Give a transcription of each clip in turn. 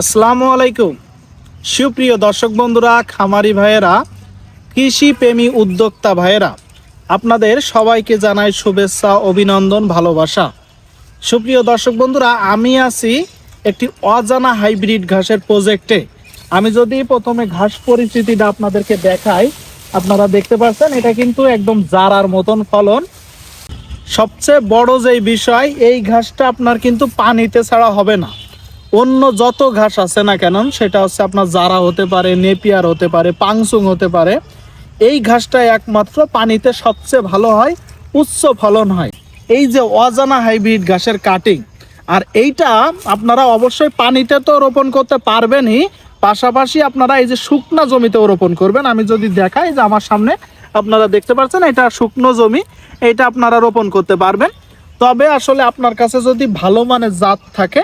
আসসালামু আলাইকুম। সুপ্রিয় দর্শক বন্ধুরা, খামারি ভাইয়েরা কৃষি প্রেমী উদ্যোক্তা ভাইয়েরা, আপনাদের সবাইকে জানাই শুভেচ্ছা, অভিনন্দন, ভালোবাসা। সুপ্রিয় দর্শক বন্ধুরা, আমি আছি একটি অজানা হাইব্রিড ঘাসের প্রজেক্টে। আমি যদি প্রথমে ঘাস পরিস্থিতিটা আপনাদেরকে দেখাই, আপনারা দেখতে পাচ্ছেন এটা কিন্তু একদম জারার মতন ফলন। সবচেয়ে বড় যেই বিষয়, এই ঘাসটা আপনার কিন্তু পানিতে ছাড়া হবে না। অন্য যত ঘাস আছে না কেন, সেটা হচ্ছে আপনার জারা হতে পারে, নেপিয়ার হতে পারে পাংসুং হতে পারে, এই ঘাসটা একমাত্র পানিতে সবচেয়ে ভালো হয়, উচ্চ ফলন হয়। এই যে অজানা হাইব্রিড ঘাসের কাটিং, আর এইটা আপনারা অবশ্যই পানিতে তো রোপণ করতে পারবেনই, পাশাপাশি আপনারা এই যে শুকনা জমিতেও রোপণ করবেন। আমি যদি দেখাই যে আমার সামনে আপনারা দেখতে পাচ্ছেন, এটা শুকনো জমি এটা আপনারা রোপণ করতে পারবেন। তবে আসলে আপনার কাছে যদি ভালো মানের জাত থাকে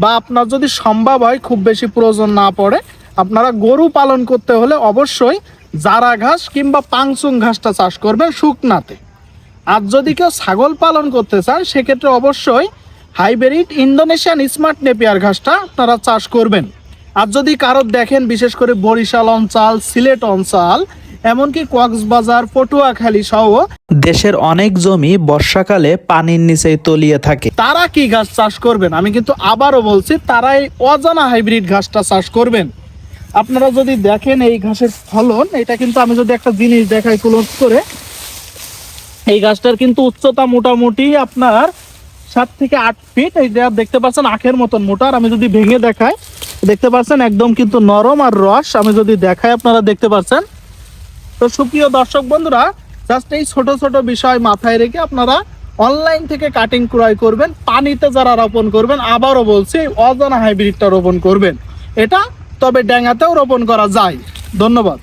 বা আপনার যদি সম্ভব হয় খুব বেশি প্রয়োজন না পড়ে, আপনারা গরু পালন করতে হলে অবশ্যই জারা ঘাস কিংবা পাংসুং ঘাসটা চাষ করবেন শুকনাতে। আর যদি কেউ ছাগল পালন করতে চান, সেক্ষেত্রে অবশ্যই হাইব্রিড ইন্দোনেশিয়ান স্মার্ট নেপিয়ার ঘাসটা আপনারা চাষ করবেন। আর যদি কারোর দেখেন, বিশেষ করে বরিশাল অঞ্চল, সিলেট অঞ্চল এমনকি কক্সবাজার, পটুয়াখালী সহ দেশের অনেক জমি বর্ষাকালে পানির নিচেই তলিয়ে থাকে। তারা কি ঘাস চাষ করবেন? আমি কিন্তু আবারও বলছি তারা এই অজানা হাইব্রিড ঘাসটা চাষ করবেন। আপনারা যদি দেখেন এই ঘাসের ফলন, এটা কিন্তু আমি যদি একটা জিনিস দেখাই ক্লোজ করে, এই গাছটার কিন্তু উচ্চতা মোটামুটি আপনার সাত থেকে আট ফিট এই যে দেখতে পাচ্ছেন, আখের মতন মোটা। আর আমি যদি ভেঙে দেখাই, দেখতে পাচ্ছেন একদম কিন্তু নরম আর রস। আমি যদি দেখাই, আপনারা দেখতে পাচ্ছেন তো সুপ্রিয় দর্শক বন্ধুরা জাস্ট এই ছোট ছোট বিষয় মাথায় রেখে আপনারা অনলাইন থেকে কাটিং ক্রয় করবেন, পানিতে যারা রোপণ করবেন, আবারও বলছি, অজানা হাইব্রিডটা রোপণ করবেন। এটা তবে ড্যাঙাতেও রোপণ করা যায়। ধন্যবাদ।